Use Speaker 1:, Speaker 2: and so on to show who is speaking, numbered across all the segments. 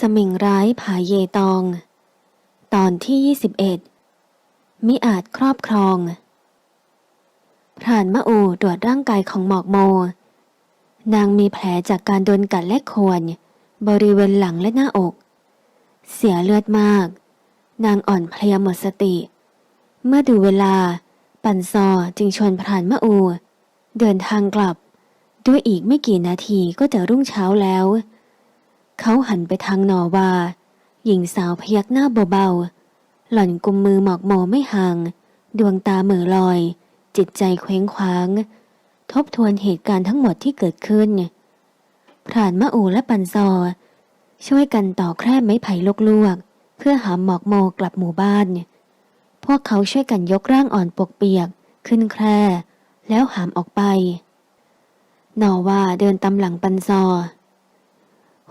Speaker 1: สมิงร้ายผาเยตอง ตอนที่ 21 มิอาจครอบครอง พรานมะอูตรวจร่างกายของหมอกโม นางมีแผลจากการโดนกัดและข่วนบริเวณหลังและหน้าอก เสียเลือดมาก นางอ่อนเพลียหมดสติ เมื่อดูเวลา ปันซอจึงชวนพรานมะอู เดินทางกลับ ด้วยอีกไม่กี่นาทีก็จะรุ่งเช้าแล้ว เขาหันไปทางนอวา หญิงสาวพยักหน้าเบาๆ หล่อนกุมมือหมอกโมไม่ห่าง ดวงตาเหม่อลอย จิตใจเคว้งคว้าง ทบทวนเหตุการณ์ทั้งหมดที่เกิดขึ้นพรานมะอูและปันซอ ช่วยกันต่อแคร่ไม้ไผ่ลวกๆ เพื่อหามหมอกโมกลับหมู่บ้าน พวกเขาช่วยกันยกร่างอ่อนปกเปียก ขึ้นแคร่ แล้วหามออกไปนอว่าเดินตามหลังปันซอ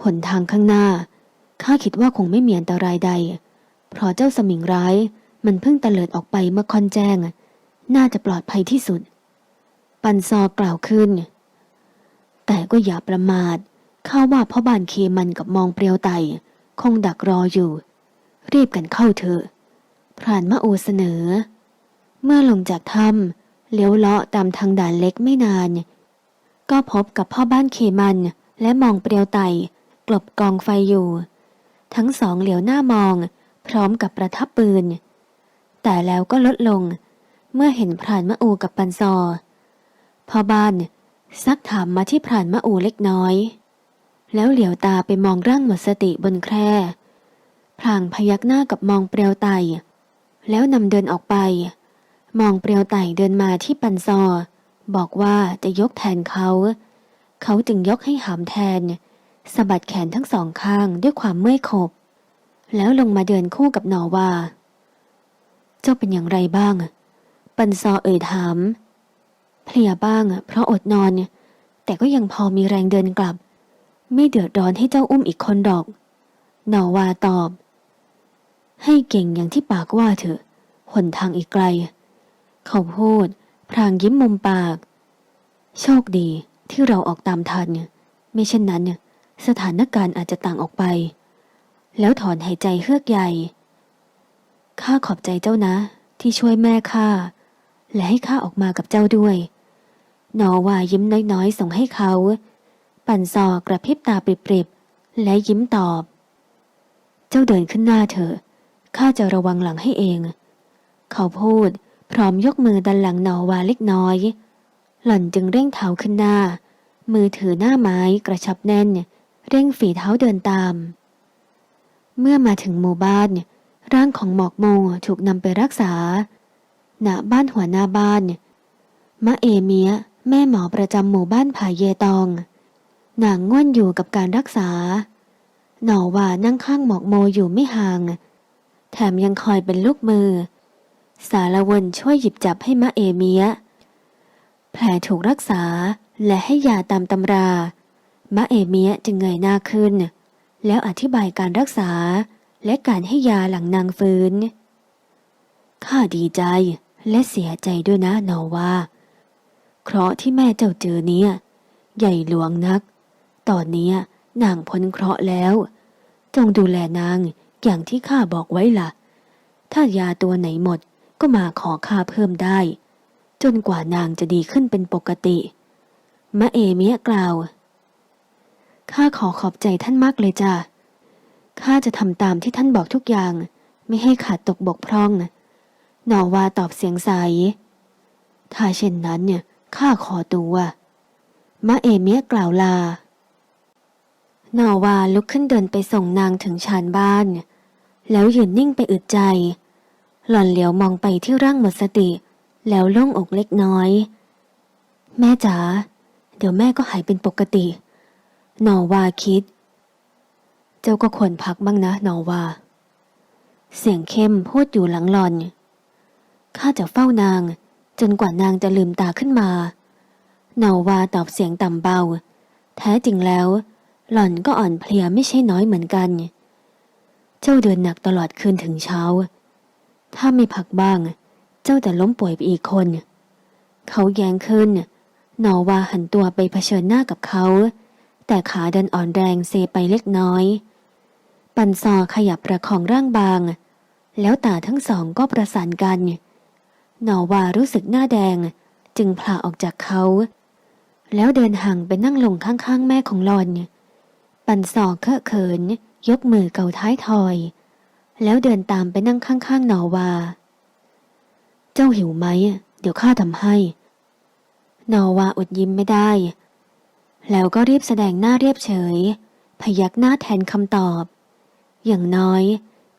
Speaker 1: หนทางข้างหน้า ข้าคิดว่าคงไม่มีอันตรายใด เพราะเจ้าสมิงร้ายมันเพิ่งตะเลิดออกไปเมื่อคอนแจ้ง น่าจะปลอดภัยที่สุด ปันซอกล่าวขึ้น แต่ก็อย่าประมาท ข้าว่าพ่อบานเคมันกับมองเปรียวไต คงดักรออยู่ รีบกันเข้าเถอะ พรานมะโอเสนอ เมื่อลงจากถ้ำเลี้ยวเลาะตามทางด่านเล็กไม่นาน ก็พบกับพ่อบ้านเคมันและมองเปรียวไต กลบกองไฟอยู่ ทั้งสองเหลียวหน้ามอง พร้อมกับประทับปืน แต่แล้วก็ลดลง เมื่อเห็นพรานมะอูกับปันซอพอบ้านซักถามมาที่พรานมะอูเล็กน้อย แล้วเหลียวตาไปมองร่างหมดสติบนแคร่พลางพยักหน้ากับมองเปรียวไต แล้วนำเดินออกไป มองเปรียวไตเดินมาที่ปันซอ บอกว่าจะยกแทนเขา เขาจึงยกให้หามแทน สะบัดแขนทั้งสองข้างด้วยความเมื่อยขบ แล้วลงมาเดินคู่กับนอว่าเจ้าเป็นอย่างไรบ้าง ปันซอเอ่ยถาม เพลียบ้างเพราะอดนอน แต่ก็ยังพอมีแรงเดินกลับ ไม่เดือดร้อนให้เจ้าอุ้มอีกคนดอก นอว่าตอบ ให้เก่งอย่างที่ปากว่าเถอะ หนทางอีกไกล เขาพูด พรางยิ้มมุมปาก โชคดีที่เราออกตามทัน ไม่เช่นนั้น สถานการณ์อาจจะต่างออกไป แล้วถอนหายใจเฮือกใหญ่ ข้าขอบใจเจ้านะ ที่ช่วยแม่ข้าและให้ข้าออกมากับเจ้าด้วยนอว่ายิ้มน้อยๆ ส่งให้เขา ปั่นซอกระพริบตาปริบๆ และยิ้มตอบ เจ้าเดินขึ้นหน้าเถอะ ข้าจะระวังหลังให้เอง เขาพูดพร้อมยกมือดันหลังนอวาเล็กน้อย หล่อนจึงเร่งเท้าขึ้นหน้า มือถือหน้าไม้กระชับแน่น เร่งฝีเท้าเดินตาม เมื่อมาถึงหมู่บ้าน ร่างของหมอกโมถูกนำไปรักษา ณ บ้านหัวหน้าบ้าน มะเอเมียแม่หมอประจำหมู่บ้านผาเยตอง นางง่วนอยู่กับการรักษา หนอว่านั่งข้างหมอกโมอยู่ไม่ห่าง แถมยังคอยเป็นลูกมือ สารวนช่วยหยิบจับให้มะเอเมียแผลถูกรักษาและให้ยาตามตำรา มะเอเมียจึงเงยหน้าขึ้น แล้วอธิบายการรักษาและการให้ยาหลังนางฟื้น ข้าดีใจและเสียใจด้วยนะนอว่า เคราะห์ที่แม่เจ้าเจอเนี่ย ใหญ่หลวงนัก ตอนนี้นางพ้นเคราะห์แล้ว จงดูแลนางอย่างที่ข้าบอกไว้ล่ะ ถ้ายาตัวไหนหมดก็มาขอข้าเพิ่มได้ จนกว่านางจะดีขึ้นเป็นปกติ มะเอเมียกล่าว ข้าขอขอบใจท่านมากเลยจ้ะ ข้าจะทำตามที่ท่านบอกทุกอย่าง ไม่ให้ขาดตกบกพร่อง หนอว่าตอบเสียงใส ถ้าเช่นนั้นเนี่ย ข้าขอตัวมะเอเมียกล่าวลา หนอว่าลุกขึ้นเดินไปส่งนางถึงชานบ้าน แล้วยืนนิ่งไปอึดใจ หล่อนเหลียวมองไปที่ร่างหมดสติ แล้วโล่งอกเล็กน้อย แม่จ๋า เดี๋ยวแม่ก็หายเป็นปกติ นอว่าคิด เจ้าก็ควรพักบ้างนะนอว่าเสียงเข้มพูดอยู่หลังหลอน ข้าจะเฝ้านางจนกว่านางจะลืมตาขึ้นมานอว่าตอบเสียงต่ำเบา แท้จริงแล้ว หล่อนก็อ่อนเพลียไม่ใช่น้อยเหมือนกัน เจ้าเดินหนักตลอดคืนถึงเช้า ถ้าไม่พักบ้าง เจ้าจะล้มป่วยไปอีกคน เขาแย้งขึ้นนอว่าหันตัวไปเผชิญหน้ากับเขา แต่ขาเดินอ่อนแรงเซไปเล็กน้อย ปันซอขยับประคองร่างบาง แล้วตาทั้งสองก็ประสานกัน หนอวารู้สึกหน้าแดงจึงพลาออกจากเขา แล้วเดินห่างไปนั่งลงข้างๆ แม่ของหลอน ปันซอเคอะเขิน ยกมือเกาท้ายทอย แล้วเดินตามไปนั่งข้างๆ หนอวา เจ้าหิวไหม เดี๋ยวข้าทำให้ หนอวาอดยิ้มไม่ได้ แล้วก็รีบแสดงหน้าเรียบเฉย พยักหน้าแทนคำตอบ อย่างน้อย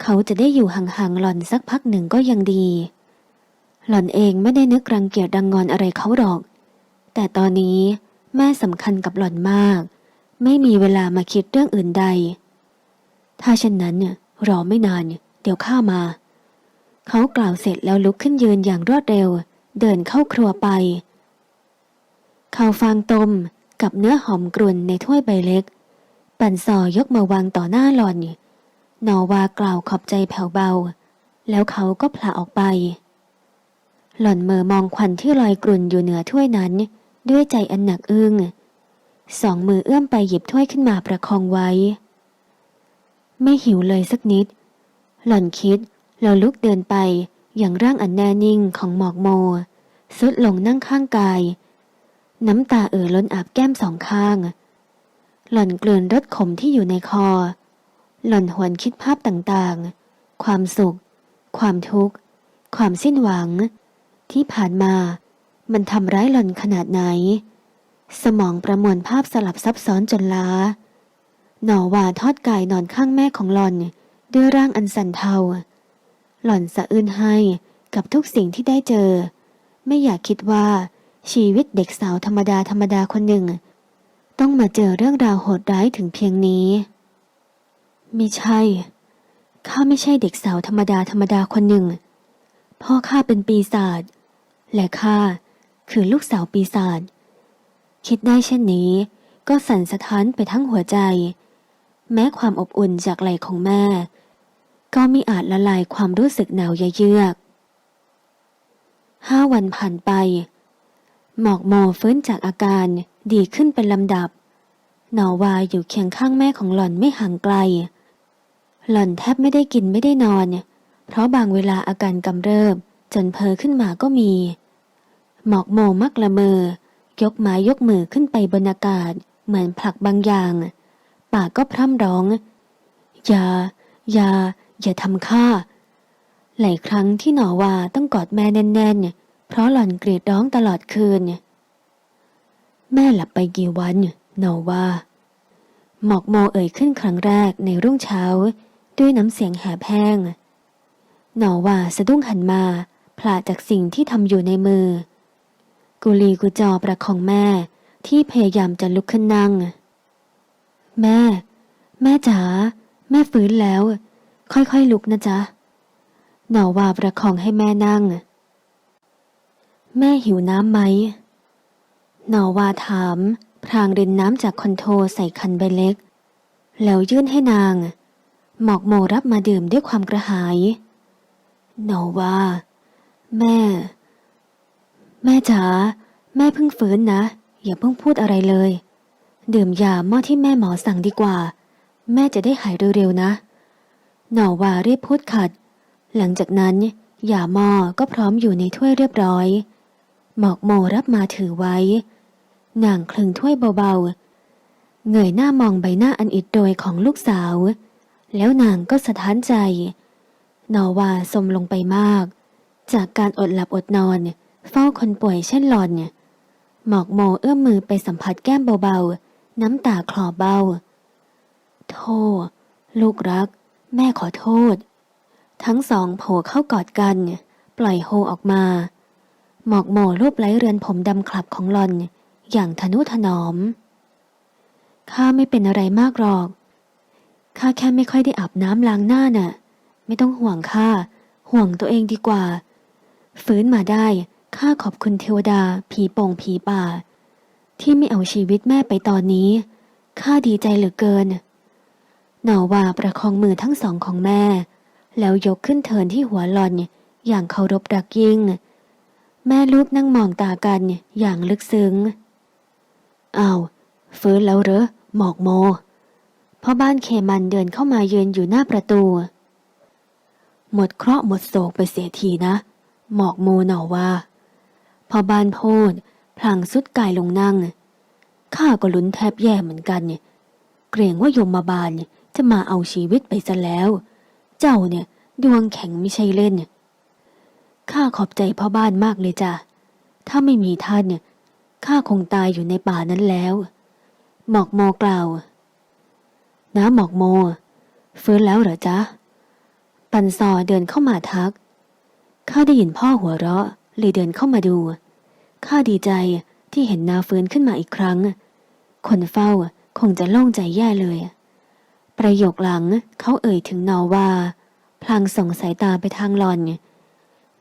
Speaker 1: เขาจะได้อยู่ห่างๆหล่อนสักพักหนึ่งก็ยังดี หล่อนเองไม่ได้นึกรังเกียจรังงอนอะไรเขาหรอก แต่ตอนนี้แม่สำคัญกับหล่อนมาก ไม่มีเวลามาคิดเรื่องอื่นใด ถ้าเช่นนั้นรอไม่นาน เดี๋ยวข้ามา เขากล่าวเสร็จแล้วลุกขึ้นยืนอย่างรวดเร็ว เดินเข้าครัวไปข้าวฟางต้ม กับเนื้อหอมกรุ่นในถ้วยใบเล็ก ปันซอยกมาวางต่อหน้าหล่อน นอวากล่าวขอบใจแผ่วเบา แล้วเขาก็ผละออกไป หล่อนเมอมองควันที่ลอยกรุ่นอยู่เหนือถ้วยนั้น ด้วยใจอันหนักอึ้งสองมือเอื้อมไปหยิบถ้วยขึ้นมาประคองไว้ ไม่หิวเลยสักนิด หล่อนคิดแล้วลุกเดินไปอย่างร่างอันแน่นิ่งของหมอกโมสุดลงนั่งข้างกาย น้ำตาเอ่อล้นอาบแก้มสองข้าง หล่อนกลืนรสขมที่อยู่ในคอ หล่อนหวนคิดภาพต่างๆ ความสุข ความทุกข์ ความสิ้นหวัง ที่ผ่านมา มันทำร้ายหล่อนขนาดไหน สมองประมวลภาพสลับซับซ้อนจนล้า หนอว่าทอดกายนอนข้างแม่ของหล่อน ด้วยร่างอันสั่นเทา หล่อนสะอื้นให้กับทุกสิ่งที่ได้เจอ ไม่อยากคิดว่า ชีวิตเด็กสาวธรรมดาธรรมดาคนหนึ่ง ต้องมาเจอเรื่องราวโหดร้ายถึงเพียงนี้ไม่ใช่ ข้าไม่ใช่เด็กสาวธรรมดาธรรมดาคนหนึ่ง พ่อข้าเป็นปีศาจ และข้าคือลูกสาวปีศาจ คิดได้เช่นนี้ ก็สั่นสะท้านไปทั้งหัวใจ แม้ความอบอุ่นจากไหลของแม่ ก็มิอาจละลายความรู้สึกหนาวเยือกห้าวันผ่านไป หมอกโมฟื้นจากอาการดีขึ้นเป็นลำดับ หนอวาอยู่เคียงข้างแม่ของหล่อนไม่ห่างไกล หล่อนแทบไม่ได้กินไม่ได้นอน เพราะบางเวลาอาการกำเริบ จนเพอขึ้นมาก็มี หมอกโมมักละเมอยกไม้ยกมือขึ้นไปบนอากาศ เหมือนผลักบางอย่าง ปากก็พร่ำร้อง อย่า อย่า อย่าทำข้าหลายครั้งที่หนอวาต้องกอดแม่แน่นๆ เพราะหล่อนกรีดร้องตลอดคืน แม่หลับไปกี่วันหนอวาหมอกโมเอ่ยขึ้นครั้งแรกในรุ่งเช้า ด้วยน้ำเสียงแหบแห้งหนอว่าสะดุ้งหันมาพลาจากสิ่งที่ทำอยู่ในมือ กุลีกุจอประคองแม่ที่พยายามจะลุกขึ้นนั่ง แม่ แม่จ๋าแม่ฟื้นแล้ว ค่อยๆลุกนะจ๊ะหนอว่าประคองให้แม่นั่ง แม่หิวน้ำไหมหนอวาถาม พรางรินน้ำจากคอนโทรใส่คันใบเล็ก แล้วยื่นให้นาง หมอกโมรับมาดื่มด้วยความกระหายหนอวาแม่ แม่จ๋าแม่เพิ่งฟื้นนะ อย่าเพิ่งพูดอะไรเลย ดื่มยาหม้อที่แม่หมอสั่งดีกว่า แม่จะได้หายเร็วๆนะหนอว่ารีบพูดขัด หลังจากนั้นยาหม้อก็พร้อมอยู่ในถ้วยเรียบร้อย หมอกโมรับมาถือไว้ นางคลึงถ้วยเบาๆ เงยหน้ามองใบหน้าอันอิดโรยของลูกสาว แล้วนางก็สะท้านใจ นอวาสมลงไปมาก จากการอดหลับอดนอน เฝ้าคนป่วยเช่นหลอน หมอกโมเอื้อมมือไปสัมผัสแก้มเบาๆ น้ำตาคลอเบ้า โทษ ลูกรัก แม่ขอโทษ ทั้งสองโผล่เข้ากอดกัน ปล่อยโฮออกมา หมอกโมรูปไล้เรือนผมดำคลับของหลอน อย่างทนุถนอม ข้าไม่เป็นอะไรมากหรอก ข้าแค่ไม่ค่อยได้อาบน้ำล้างหน้าน่ะ ไม่ต้องห่วงข้า ห่วงตัวเองดีกว่า ฟื้นมาได้ ข้าขอบคุณเทวดา ผีโป่งผีป่า ที่ไม่เอาชีวิตแม่ไปตอนนี้ ข้าดีใจเหลือเกิน หนอว่าประคองมือทั้งสองของแม่ แล้วยกขึ้นเทินที่หัวหลอน อย่างเคารพรักยิ่ง แม่ลูกนั่งมองตากันอย่างลึกซึ้งอ้าวฟื้นแล้วเหรอหมอกโมพ่อบ้านเคมันเดินเข้ามายืนอยู่หน้าประตู หมดเคราะห์หมดโศกไปเสียทีนะ หมอกโมหน่อว่าพ่อบ้านพูดพลางสุดกายลงนั่ง ข้าก็ลุ้นแทบแย่เหมือนกัน เกรงว่ายมมาบาลเนี่ยจะมาเอาชีวิตไปซะแล้ว เจ้าเนี่ยดวงแข็งไม่ใช่เล่น ข้าขอบใจพ่อบ้านมากเลยจ้ะ ถ้าไม่มีท่านเนี่ยข้าคงตายอยู่ในป่านั้นแล้ว หมอกโมกล่าว น้าหมอกโม ฟื้นแล้วเหรอจ๊ะ ปันซอเดินเข้ามาทัก ข้าได้ยินพ่อหัวเราะ เลยเดินเข้ามาดู ข้าดีใจที่เห็นนาฟื้นขึ้นมาอีกครั้ง คนเฝ้าคงจะโล่งใจแย่เลย ประโยคหลังเขาเอ่ยถึงนอว่า พลางส่งสายตาไปทางหลอน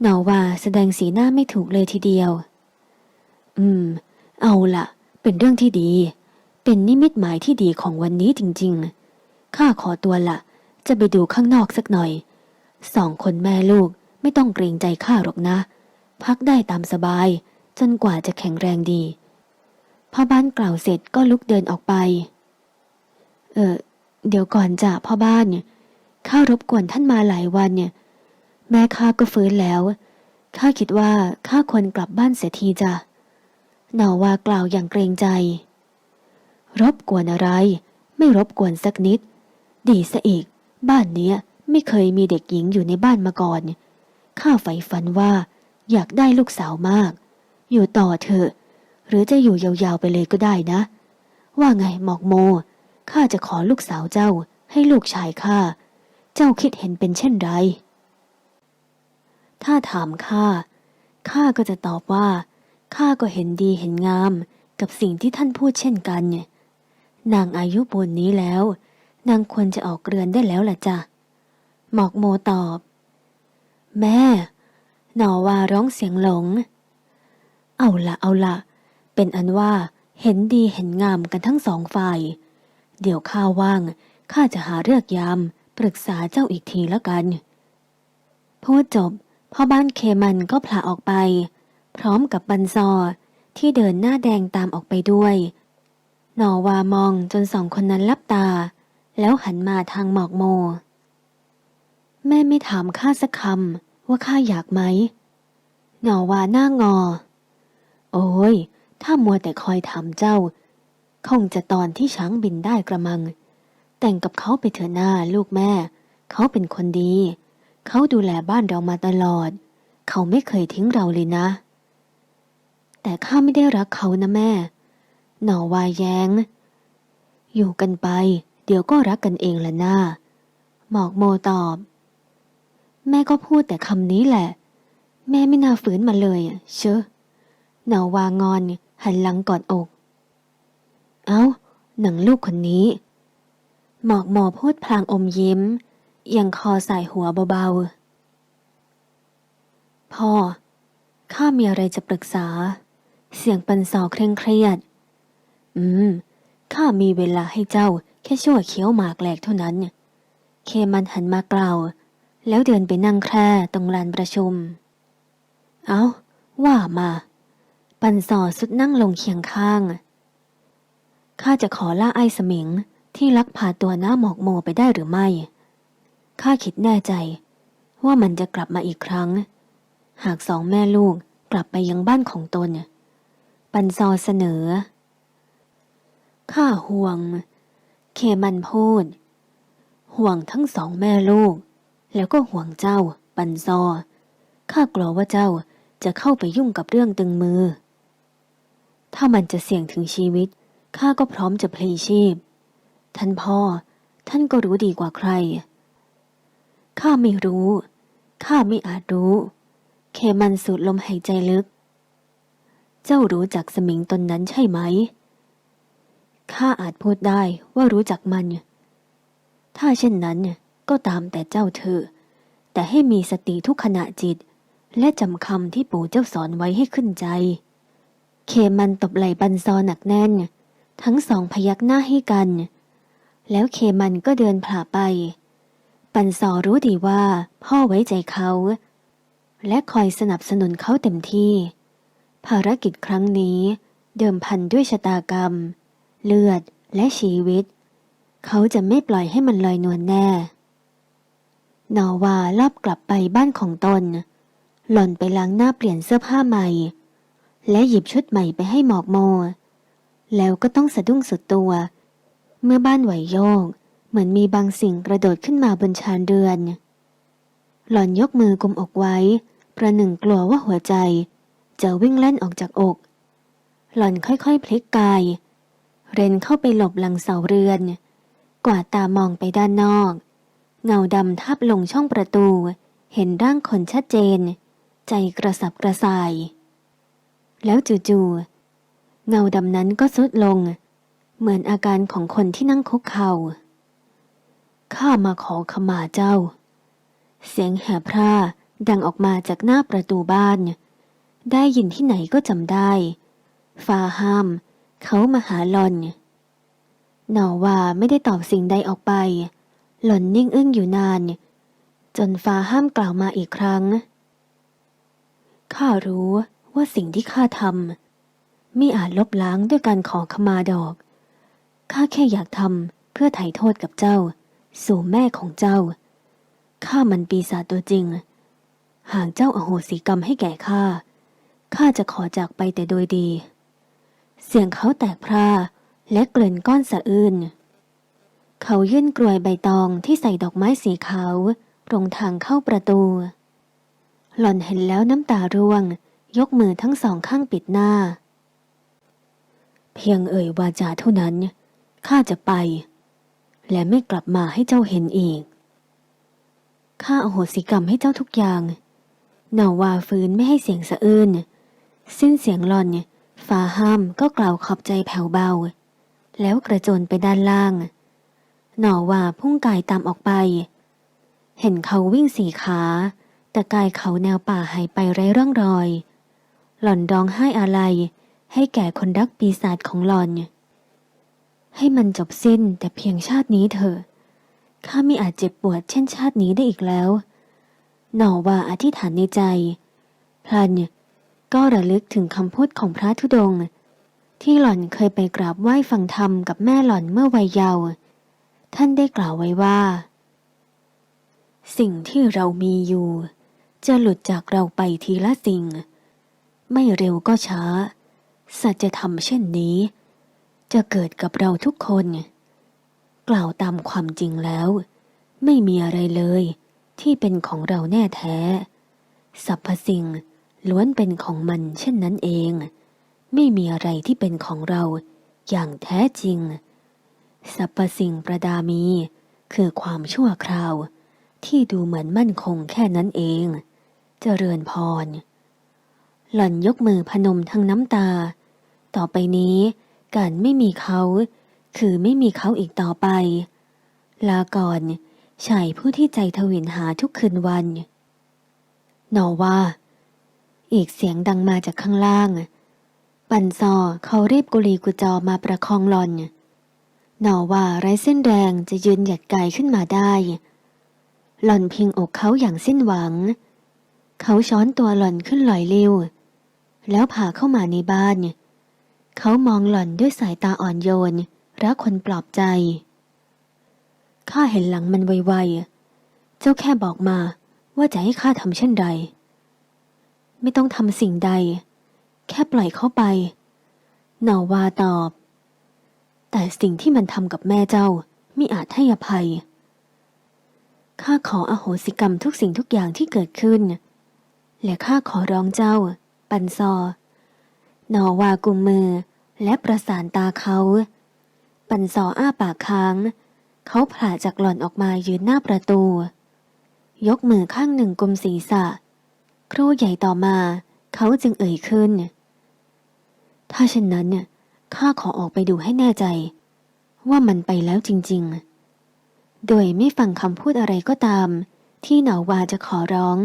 Speaker 1: นอว่าแสดงสีหน้าไม่ถูกเลยทีเดียว อืม เอาละเป็นเรื่องที่ดี เป็นนิมิตหมายที่ดีของวันนี้จริง ๆ ข้าขอตัวละจะไปดูข้างนอกสักหน่อย สองคนแม่ลูกไม่ต้องเกรงใจข้าหรอกนะ พักได้ตามสบาย จนกว่าจะแข็งแรงดีพ่อบ้านกล่าวเสร็จก็ลุกเดินออกไป เออเดี๋ยวก่อนจ้ะพ่อบ้านเนี่ยข้ารบกวนท่านมาหลายวันเนี่ย แม่ข้าก็ฟื้นแล้ว ข้าคิดว่าข้าควรกลับบ้านเสียทีจ้ะหนอว่ากล่าวอย่างเกรงใจ รบกวนอะไร ไม่รบกวนสักนิด ดีซะอีก บ้านเนี้ยไม่เคยมีเด็กหญิงอยู่ในบ้านมาก่อน ข้าใฝ่ฝันว่า อยากได้ลูกสาวมาก อยู่ต่อเถอะ หรือจะอยู่ยาวๆไปเลยก็ได้นะ ว่าไงหมอกโม ข้าจะขอลูกสาวเจ้าให้ลูกชายข้า เจ้าคิดเห็นเป็นเช่นไร ถ้าถามข้า ข้าก็จะตอบว่า ข้าก็เห็นดีเห็นงาม กับสิ่งที่ท่านพูดเช่นกันเนี่ยนางอายุปูนนี้แล้ว นางควรจะออกเรือนได้แล้วล่ะจ้ะ หมอกโมตอบ แม่ หนอว่าร้องเสียงหลง เอาละเอาละ เป็นอันว่าเห็นดีเห็นงามกันทั้งสองฝ่าย เดี๋ยวข้าว่าง ข้าจะหาเลือกยาม ปรึกษาเจ้าอีกทีล้วกันพูดจบ พ่อบ้านเคมันก็ผละออกไป พร้อมกับบันซอที่เดินหน้าแดงตามออกไปด้วย หนอวามองจนสองคนนั้นลับตา แล้วหันมาทางหมอกโม แม่ไม่ถามข้าสักคำว่าข้าอยากไหม หนอวาหน้างอ โอ้ย ถ้ามัวแต่คอยถามเจ้า คงจะตอนที่ช้างบินได้กระมัง แต่งกับเขาไปเถอะหน้าลูกแม่ เขาเป็นคนดี เขาดูแลบ้านเรามาตลอด เขาไม่เคยทิ้งเราเลยนะ แต่ข้าไม่ได้รักเขานะแม่ หนอวายแยง้ง อยู่กันไป เดี๋ยวก็รักกันเองละหน้า หมอกโมตอบ แม่ก็พูดแต่คำนี้แหละ แม่ไม่น่าฝืนมาเลยเชอะหนอวางอน หันหลังกอดอก เอา้า หนังลูกคนนี้ หมอกหมอพูดพลางอมยิ้ม ยังคอใส่หัวเบาๆ พ่อ ข้ามีอะไรจะปรึกษา เสียงปันสอเคร่งเครียด อืม ข้ามีเวลาให้เจ้าแค่ชั่วเคี้ยวหมากแหลกเท่านั้น เคมันหันมากล่าว แล้วเดินไปนั่งแคร่ตรงลานประชุม เอา้า ว่ามา ปันสอสุดนั่งลงเคียงข้าง ข้าจะขอล่าไอ้สมิงที่ลักพาตัวหน้าหมอกโมไปได้หรือไม่ ข้าคิดแน่ใจ ว่ามันจะกลับมาอีกครั้ง หากสองแม่ลูกกลับไปยังบ้านของตน ปันซอเสนอ ข้าห่วง เคมันพูด ห่วงทั้งสองแม่ลูก แล้วก็ห่วงเจ้า ปันซอ ข้ากลัวว่าเจ้าจะเข้าไปยุ่งกับเรื่องตึงมือ ถ้ามันจะเสี่ยงถึงชีวิต ข้าก็พร้อมจะพลีชีพ ท่านพ่อ ท่านก็รู้ดีกว่าใคร ข้าไม่รู้ ข้าไม่อาจรู้ เคมันสูดลมหายใจลึก เจ้ารู้จักสมิงตนนั้นใช่ไหม ข้าอาจพูดได้ว่ารู้จักมัน ถ้าเช่นนั้นก็ตามแต่เจ้าเถอแต่ให้มีสติทุกขณะจิต และจำคำที่ปู่เจ้าสอนไว้ให้ขึ้นใจ เคมันตบไหล่บันซอหนักแน่น ทั้งสองพยักหน้าให้กัน แล้วเคมันก็เดินผ่าไป ปันซอรู้ดีว่าพ่อไว้ใจเขา และคอยสนับสนุนเขาเต็มที่ ภารกิจครั้งนี้เดิมพันด้วยชะตากรรม เลือดและชีวิต เขาจะไม่ปล่อยให้มันลอยนวลแน่ นอวาลอบกลับไปบ้านของตน หล่อนไปล้างหน้าเปลี่ยนเสื้อผ้าใหม่ และหยิบชุดใหม่ไปให้หมอกโม แล้วก็ต้องสะดุ้งสุดตัว เมื่อบ้านไหวโยก เหมือนมีบางสิ่งกระโดดขึ้นมาบนชานเรือน หล่อนยกมือกุมอกไว้ ประหนึ่งกลัวว่าหัวใจ จะวิ่งเล่นออกจากอก หล่อนค่อยๆพลิกกาย เรนเข้าไปหลบหลังเสาเรือน กวาดตามองไปด้านนอก เงาดำทับลงช่องประตู เห็นร่างคนชัดเจน ใจกระสับกระส่าย แล้วจู่ๆเงาดำนั้นก็สุดลง เหมือนอาการของคนที่นั่งคุกเข่า ข้ามาขอขมาเจ้า เสียงแหบพร่าดังออกมาจากหน้าประตูบ้าน ได้ยินที่ไหนก็จำได้ฟ้าห้าม เขามาหาหลอน หนอว่าไม่ได้ตอบสิ่งใดออกไป หล่อนนิ่งอึ้งอยู่นาน จนฟ้าห้ามกล่าวมาอีกครั้ง ข้ารู้ว่าสิ่งที่ข้าทำไม่อาจลบล้างด้วยการขอขมาดอก ข้าแค่อยากทำเพื่อไถ่โทษกับเจ้า สู่แม่ของเจ้า ข้ามันปีศาจตัวจริง หากเจ้าอโหสิกรรมให้แก่ข้า ข้าจะขอจากไปแต่โดยดี เสียงเขาแตกพร่าและเกลื่อนก้อนสะอื้น เขายื่นกลวยใบตองที่ใส่ดอกไม้สีขาวตรงทางเข้าประตู หล่อนเห็นแล้วน้ำตาร่วง ยกมือทั้งสองข้างปิดหน้า เพียงเอ่ยวาจาเท่านั้น ข้าจะไป และไม่กลับมาให้เจ้าเห็นอีก ข้าอโหสิกรรมให้เจ้าทุกอย่าง หนาวาฟื้นไม่ให้เสียงสะอื้น สิ้นเสียงหลอนฟ้าห้ามก็กล่าวขอบใจแผ่วเบา แล้วกระโจนไปด้านล่าง หนอว่าพุ่งกายตามออกไป เห็นเขาวิ่งสี่ขา แต่กายเขาแนวป่าหายไปไร้ร่องรอย หล่อนร้องไห้อะไรให้แก่คนรักปีศาจของหล่อน ให้มันจบสิ้นแต่เพียงชาตินี้เถอะข้าไม่อาจเจ็บปวดเช่นชาตินี้ได้อีกแล้ว หน่อว่าอธิษฐานในใจ พลันก็ระลึกถึงคำพูดของพระธุดงค์ที่หล่อนเคยไปกราบไหว้ฟังธรรมกับแม่หล่อนเมื่อวัยเยาว์ท่านได้กล่าวไว้ว่า สิ่งที่เรามีอยู่ จะหลุดจากเราไปทีละสิ่ง ไม่เร็วก็ช้า สัจธรรมเช่นนี้ จะเกิดกับเราทุกคน กล่าวตามความจริงแล้ว ไม่มีอะไรเลย ที่เป็นของเราแน่แท้สรรพสิ่งล้วนเป็นของมันเช่นนั้นเอง ไม่มีอะไรที่เป็นของเราอย่างแท้จริงสรรพสิ่งประดามี คือความชั่วคราว ที่ดูเหมือนมั่นคงแค่นั้นเองเจริญพร หล่อนยกมือพนมทั้งน้ำตา ต่อไปนี้ การไม่มีเขา คือไม่มีเขาอีกต่อไป ลาก่อนชายผู้ที่ใจทวินหาทุกคืนวัน นอว่า อีกเสียงดังมาจากข้างล่าง ปันซอเขารีบกุลีกุจอมาประคองหลอน นอว่าไร้เส้นแรงจะยืนหยัดกายขึ้นมาได้ หล่อนพิงอกเขาอย่างสิ้นหวัง เขาช้อนตัวหล่อนขึ้นลอยเลี้วแล้วพาเข้ามาในบ้าน เขามองหล่อนด้วยสายตาอ่อนโยนรักคนปลอบใจ ข้าเห็นหลังมันไวๆ เจ้าแค่บอกมาว่าจะให้ข้าทำเช่นไร ไม่ต้องทำสิ่งใด แค่ปล่อยเข้าไป หนอวาตอบ แต่สิ่งที่มันทำกับแม่เจ้ามิอาจให้อภัย ข้าขออโหสิกรรมทุกสิ่งทุกอย่างที่เกิดขึ้น และข้าขอร้องเจ้า ปันซอ นอวากุมมือ และประสานตาเขา ปันซออ้าปากค้าง เขาผ่าจากหล่อนออกมายืนหน้าประตู ยกมือข้างหนึ่งกุมศีรษะ ครู่ใหญ่ต่อมา เขาจึงเอ่ยขึ้น ถ้าเช่นนั้นเนี่ยข้าขอออกไปดูให้แน่ใจ ว่ามันไปแล้วจริง ๆ โดยไม่ฟังคำพูดอะไรก็ตาม ที่หนาวาจะขอร้อง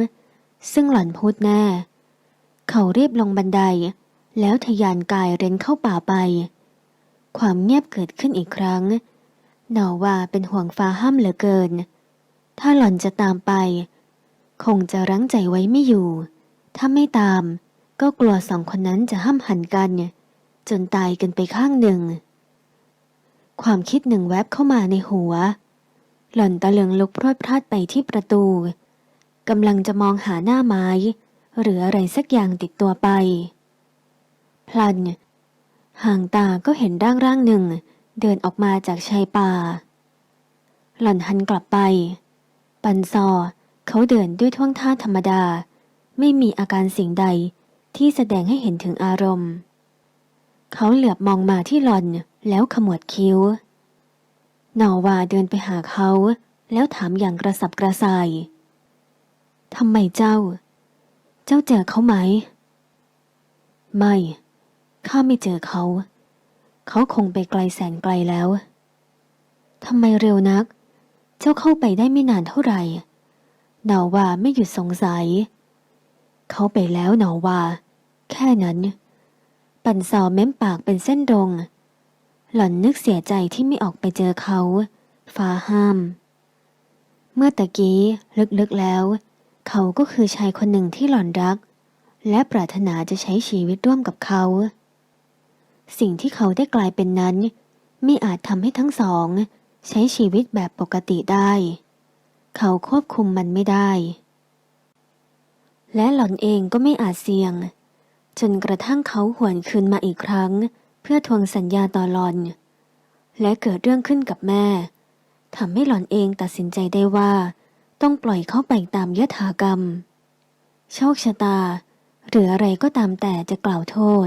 Speaker 1: ซึ่งหล่อนพูดแน่ เขารีบลงบันได แล้วทยานกายเร้นเข้าป่าไป ความเงียบเกิดขึ้นอีกครั้งหนอว่าเป็นห่วงฟ้าห้ามเหลือเกิน ถ้าหล่อนจะตามไป คงจะรั้งใจไว้ไม่อยู่ ถ้าไม่ตาม ก็กลัวสองคนนั้นจะห้ามหันกัน จนตายกันไปข้างหนึ่ง ความคิดหนึ่งแวบเข้ามาในหัว หล่อนตะลึงลุกพรวดพลาดไปที่ประตูกำลังจะมองหาหน้าไม้ หรืออะไรสักอย่างติดตัวไป พลัน ห่างตาก็เห็นร่างร่างหนึ่ง เดินออกมาจากชายป่า หล่อนหันกลับไป ปันซอเขาเดินด้วยท่วงท่าธรรมดา ไม่มีอาการสิ่งใดที่แสดงให้เห็นถึงอารมณ์ เขาเหลือบมองมาที่หล่อนแล้วขมวดคิ้ว นอวาเดินไปหาเขา แล้วถามอย่างกระสับกระส่ายทำไมเจ้า เจ้าเจอเขาไหม ไม่ ข้าไม่เจอเขา เขาคงไปไกลแสนไกลแล้วทำไมเร็วนัก เจ้าเข้าไปได้ไม่นานเท่าไหร่หนอวาไม่หยุดสงสัย เขาไปแล้วหนอวา แค่นั้น ปั่นซอเม้มปากเป็นเส้นตรง หล่อนนึกเสียใจที่ไม่ออกไปเจอเขา ฟ้าห้าม เมื่อตะกี้ลึกๆแล้ว เขาก็คือชายคนหนึ่งที่หล่อนรัก และปรารถนาจะใช้ชีวิตร่วมกับเขา สิ่งที่เขาได้กลายเป็นนั้น ไม่อาจทำให้ทั้งสอง ใช้ชีวิตแบบปกติได้ เขาควบคุมมันไม่ได้ และหล่อนเองก็ไม่อาจเสี่ยง จนกระทั่งเขาหวนคืนมาอีกครั้ง เพื่อทวงสัญญาต่อหลอน และเกิดเรื่องขึ้นกับแม่ทำให้หล่อนเองตัดสินใจได้ว่า ต้องปล่อยเขาไปตามยถากรรม โชคชะตา หรืออะไรก็ตามแต่จะกล่าวโทษ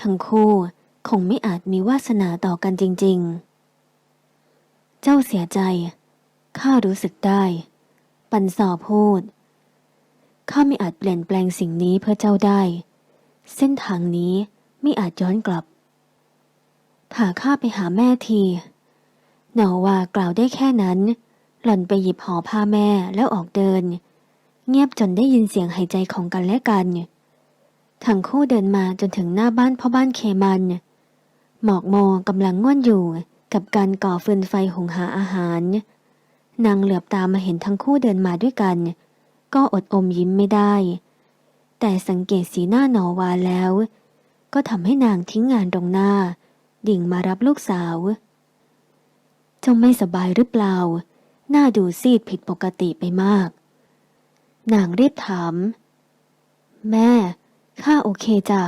Speaker 1: ทั้งคู่ คงไม่อาจมีวาสนาต่อกันจริง ๆ เจ้าเสียใจ ข้ารู้สึกได้ ปันสอพูด ข้าไม่อาจเปลี่ยนแปลงสิ่งนี้เพื่อเจ้าได้ เส้นทางนี้ไม่อาจย้อนกลับ พาข้าไปหาแม่ทีหนอว่ากล่าวได้แค่นั้น หล่อนไปหยิบห่อผ้าแม่แล้วออกเดิน เงียบจนได้ยินเสียงหายใจของกันและกันทั้งคู่เดินมาจนถึงหน้าบ้านพ่อบ้านเคมัน หมอกโมกำลังง่วนอยู่กับการก่อฟืนไฟหุงหาอาหาร นางเหลือบตามาเห็นทั้งคู่เดินมาด้วยกัน ก็อดอมยิ้มไม่ได้ แต่สังเกตสีหน้าหนอวาแล้ว ก็ทำให้นางทิ้งงานตรงหน้า ดิ่งมารับลูกสาวจ้าไม่สบายหรือเปล่า หน้าดูซีดผิดปกติไปมาก นางรีบถาม แม่ ข้าโอเคจ้ะ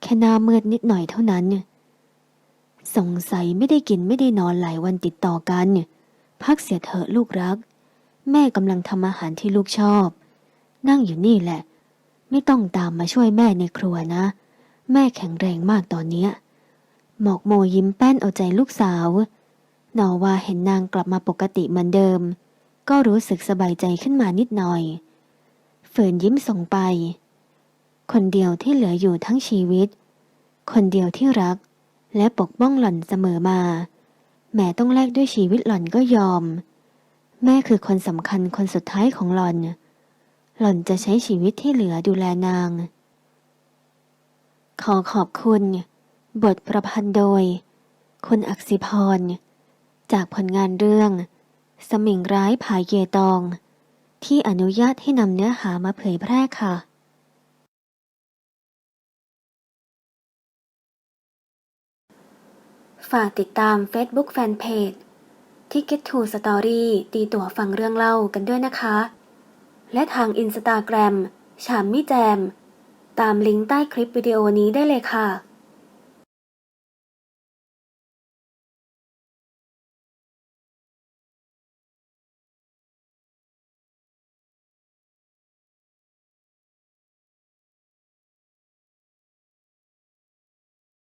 Speaker 1: แค่หน้ามืดนิดหน่อยเท่านั้น สงสัยไม่ได้กินไม่ได้นอนหลายวันติดต่อกัน พักเสียเถอะลูกรัก แม่กำลังทำอาหารที่ลูกชอบ นั่งอยู่นี่แหละ ไม่ต้องตามมาช่วยแม่ในครัวนะ แม่แข็งแรงมากตอนเนี้ยหมอกโมยิ้มแป้นเอาใจลูกสาว นอว่าเห็นนางกลับมาปกติเหมือนเดิม ก็รู้สึกสบายใจขึ้นมานิดหน่อยเฟิร์นยิ้มส่งไป คนเดียวที่เหลืออยู่ทั้งชีวิต คนเดียวที่รัก และปกป้องหล่อนเสมอมา แม่ต้องแลกด้วยชีวิตหล่อนก็ยอม แม่คือคนสำคัญคนสุดท้ายของหล่อน หล่อนจะใช้ชีวิตที่เหลือดูแลนาง ขอขอบคุณ บทประพันธ์โดย คุณอักษิพร จากผลงานเรื่อง สมิงร้ายผายเยตอง ที่อนุญาตให้นำเนื้อหามาเผยแพร่ค่ะ ฝากติดตาม Facebook Fanpage ที่ Get to Story ตีตั๋วฟังเรื่องเล่ากันด้วยนะคะ และทางอินสตาแกรมฉามมิแจม ตามลิงก์ใต้คลิปวิดีโอนี้ได้เลยค่ะ